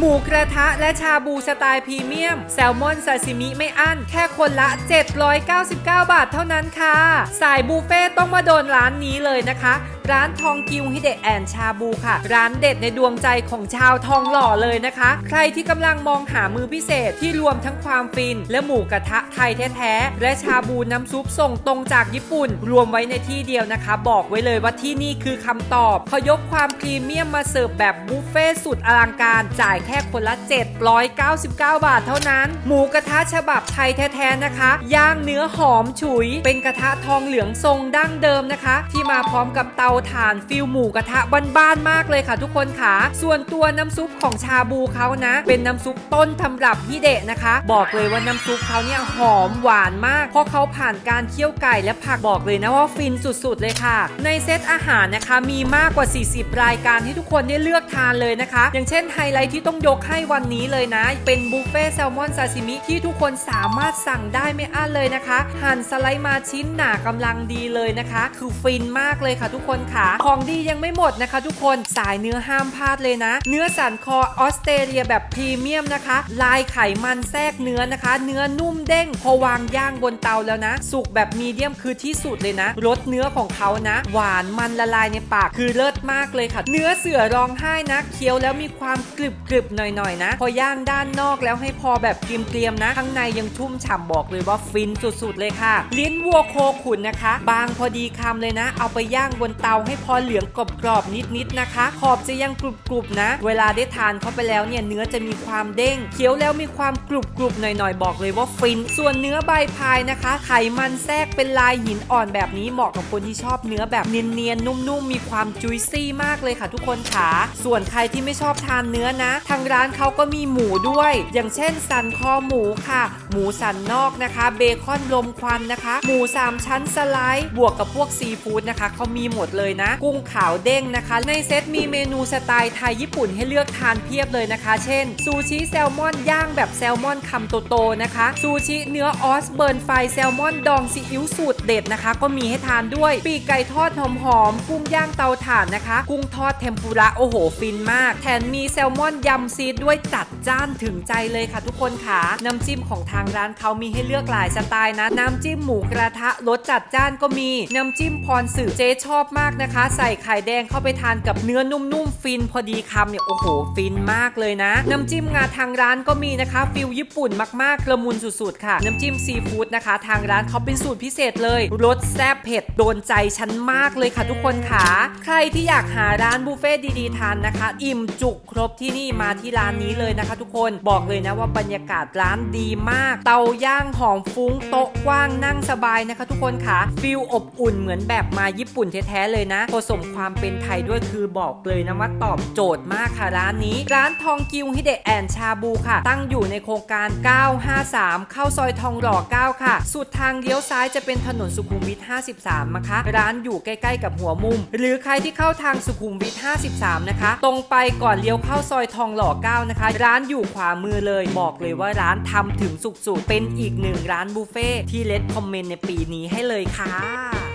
หมูกระทะและชาบูสไตล์พรีเมียม แซลมอนซาซิมิไม่อั้น แค่คนละ 799 บาทเท่านั้นค่ะ สายบุฟเฟ่ต์ต้องมาโดนร้านนี้เลยนะคะ ร้านทองกิวฮิเดะแอนชาบูค่ะ ร้านเด็ดในดวงใจของชาวทองหล่อเลยนะคะ ใครที่กำลังมองหามือพิเศษที่รวมทั้งความฟิน และหมูกระทะไทยแท้ๆและชาบูน้ำซุปส่งตรงจากญี่ปุ่น รวมไว้ในที่เดียวนะคะ บอกไว้เลยว่าที่นี่คือคำตอบเขายกความพรีเมียมมาเสิร์ฟแบบบุฟเฟ่สุดอลังการจ่ายแค่คนละ 799 บาทเท่านั้น หมูกระทะฉบับไทยแท้ๆนะคะ ย่างเนื้อหอมฉุย เป็นกระทะทองเหลืองทรงดั้งเดิมนะคะ ที่มาพร้อมกับเตาถ่านฟิลหมูกระทะบ้านๆมากเลยค่ะ ทุกคนค่ะ ส่วนตัวน้ำซุปของชาบูเขานะ เป็นน้ำซุปต้นตำรับฮิเดะนะคะ บอกเลยว่าน้ำซุปเขาเนี่ยหอมหวานมาก เพราะเขาผ่านการเคี่ยวไก่และผักบอกเลยนะว่าฟินสุดๆเลยค่ะ ในเซตอาหารนะคะมีมากกว่า 40 รายการที่ทุกคนได้เลือกทานเลยนะคะ อย่างเช่นไฮไลท์ที่ต้องยกให้วันนี้เลยนะ เป็นบุฟเฟ่ต์แซลมอนซาซิมิที่ทุกคนสามารถสั่งได้ไม่อั้นเลยนะคะ หั่นสไลด์มาชิ้นหนากำลังดีเลยนะคะ คือฟินมากเลยค่ะทุกคนค่ะ ของดียังไม่หมดนะคะ ทุกคนสายเนื้อห้ามพลาดเลยนะ เนื้อสันคอออสเตรเลียแบบพรีเมียมนะคะ ลายไขมันแทรกเนื้อนะคะ เนื้อนุ่มเด้งพอวางย่างบนเตาแล้วนะ สุกแบบมีเดียมคือที่สุดเลยนะรสเนื้อของเขานะ หวานมันละลายในปากคือเลิศมากเลยค่ะ เนื้อเสือร้องไห้นะเคี้ยวแล้วมีความกรึบกรึบๆหน่อยๆนะ พอย่างด้านนอกแล้วให้พอแบบเกรียมๆนะ ข้างในยังชุ่มฉ่ำบอกเลยว่าฟินสุดๆเลยค่ะ ลิ้นวัวโคขุนนะคะ บางพอดีคำเลยนะ เอาไปย่างบนเตาให้พอเหลืองกรอบๆนิดๆนะคะ ขอบจะยังกรุบๆนะ เวลาได้ทานเข้าไปแล้วเนี่ยเนื้อจะมีความเด้งเคี้ยวแล้วมีความกรุบๆหน่อยๆ บอกเลยว่าฟิน ส่วนเนื้อใบพายนะคะ ไขมันแทรกเป็นลายหินอ่อนแบบนี้เหมาะกับคนที่ชอบเนื้อแบบเนียนๆนุ่มๆมีความจุยซี่มากเลยค่ะ ทุกคนค่ะส่วนใครที่ไม่ชอบทานเนื้อนะ ทางร้านเขาก็มีหมูด้วย อย่างเช่นสันคอหมูค่ะ หมูสันนอกนะคะ เบคอนลมควันนะคะ หมูสามชั้นสไลด์บวกกับพวกซีฟู้ดนะคะเขามีหมดเลยนะ กุ้งขาวเด้งนะคะ ในเซตมีเมนูสไตล์ไทยญี่ปุ่นให้เลือกทานเพียบเลยนะคะ เช่น ซูชิแซลมอนย่างแบบแซลมอนคำโตๆนะคะ ซูชิเนื้อออสเบิร์นไฟแซลมอนดองซีอิ๊วสูตรเด็ดนะคะ ก็มีให้ทานด้วย ปีกไก่ทอดหอมๆกุ้งย่างเตาถ่านนะคะ กุ้งทอดเทมปุระโอ้โหฟินมาก แถมมีแซลมอนยำซีดด้วยจัดจ้านถึงใจเลยค่ะทุกคนค่ะน้ำจิ้มของทางร้านเขามีให้เลือกหลายสไตล์นะ น้ำจิ้มหมูกระทะรสจัดจ้านก็มี น้ำจิ้มพรสื่อเจ๊ชอบมากนะคะ ใส่ไข่แดงเข้าไปทานกับเนื้อนุ่มๆฟินพอดีคำเนี่ยโอ้โห ฟินมากเลยนะ น้ำจิ้มงาทางร้านก็มีนะคะฟิลญี่ปุ่นมากๆละมุนสุดๆค่ะ น้ำจิ้มซีฟู้ดนะคะ ทางร้านเขาเป็นสูตรพิเศษเลยรสแซ่บเผ็ดโดนใจฉันมากเลยค่ะทุกคนค่ะ ใครที่อยากหาร้านบุฟเฟ่ดีๆทานนะคะ อิ่มจุกครบที่นี่มาที่ร้านนี้เลยนะคะ ทุกคนบอกเลยนะว่าบรรยากาศร้านดีมาก เตาย่างหอมฟุ้งโต๊ะกว้างนั่งสบายนะคะ ทุกคนค่ะฟิลอบอุ่นเหมือนแบบมาญี่ปุ่นแท้ๆเลยนะผสมความเป็นไทยด้วยคือบอกเลยนะว่าตอบโจทย์มากค่ะร้านนี้ ร้านทองกิวฮิเดะแอนชาบูค่ะ ตั้งอยู่ในโครงการ 953 เข้าซอยทองหล่อ 9 ค่ะ สุดทางเลี้ยวซ้ายจะเป็นถนนสุขุมวิท 53 นะคะ ร้านอยู่ใกล้ๆกับหัวมุม หรือใครที่เข้าทางสุขุมวิท 53 นะคะ ตรงไปก่อนเลี้ยวเข้าซอยทองหล่อ 9 นะคะ ร้านอยู่ขวามือเลยบอกเลยว่าร้านทำถึงสุกๆเป็นอีกหนึ่งร้านบุฟเฟ่ที่เลดคอมเมนต์ในปีนี้ให้เลยค่ะ